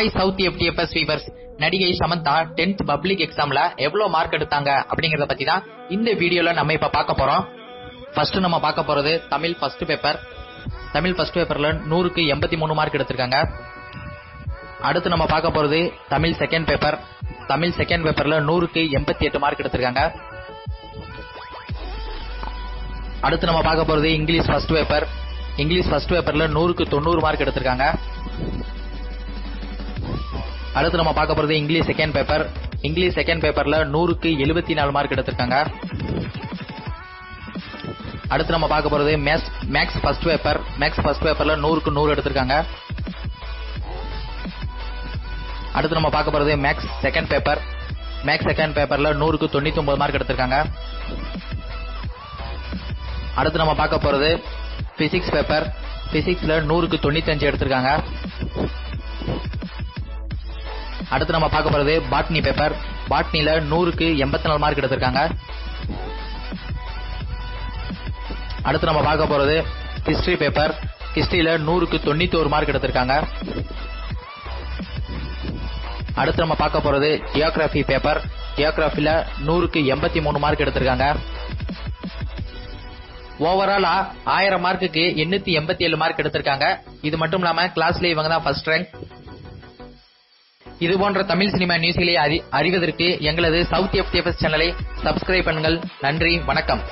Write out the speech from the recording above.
Hi south FDFS viewers நடிகை Samantha 10th public எக்ஸாம்ல எவ்வளவு மார்க் எடுத்தாங்க அப்படிங்கறத பத்தி தான் இந்த வீடியோல நம்ம இப்ப பார்க்க போறோம். ஃபர்ஸ்ட் நம்ம பார்க்க போறது Tamil first paper Tamil first பேப்பர்ல நூறுக்கு எண்பத்தி மூணு மார்க் எடுத்திருக்காங்க. அடுத்து நம்ம பார்க்க போறது Tamil second paper Tamil second பேப்பர்ல நூறுக்கு எண்பத்தி எட்டு மார்க் எடுத்திருக்காங்க. அடுத்து நம்ம பார்க்க போறது English first paper English first பேப்பர்ல நூறுக்கு தொண்ணூறு மார்க் எடுத்திருக்காங்க. அடுத்து நம்ம பார்க்க போறது English second paper English second பேப்பர்ல நூறுக்கு எழுபத்தி நாலு மார்க் எடுத்திருக்காங்க. அடுத்து நம்ம பார்க்க போறது maths maths first paper maths first பேப்பர்ல நூறுக்கு நூறு எடுத்திருக்காங்க. அடுத்து நம்ம பார்க்க போறது maths second paper maths second பேப்பர்ல நூறுக்கு தொண்ணூத்தி ஒன்பது மார்க் எடுத்திருக்காங்க. அடுத்து நம்ம பார்க்க போறது பிசிக்ஸ் பேப்பர் பிசிக்ஸ்ல நூறுக்கு தொண்ணூத்தி அஞ்சு எடுத்திருக்காங்க. அடுத்து நம்ம பார்க்க போறது பாட்னி பேப்பர் பாட்னில நூறுக்கு எண்பத்தி நாலு மார்க் எடுத்திருக்காங்க. அடுத்து நம்ம பார்க்க போறது ஹிஸ்டரி பேப்பர் ஹிஸ்டரியில நூறுக்கு தொண்ணூத்தி ஒரு மார்க் எடுத்திருக்காங்க. அடுத்து நம்ம பார்க்க போறது ஜியோகிராபி பேப்பர் ஜியோகிராபில நூறுக்கு எண்பத்தி மூணு மார்க் எடுத்திருக்காங்க. ஓவராலா ஆயிரம் மார்க்குக்கு எண்ணூத்தி எண்பத்தி ஏழு மார்க் எடுத்திருக்காங்க. இது மட்டும் இல்லாம கிளாஸ்ல இவங்க தான் ஃபர்ஸ்ட் ரேங்க் இது போன்ற தமிழ் சினிமா நியூஸ்களை அறிவதற்கு எங்களது சவுத் எஃப் சேனலை சப்ஸ்கிரைப் பண்ணுங்கள். நன்றி வணக்கம்.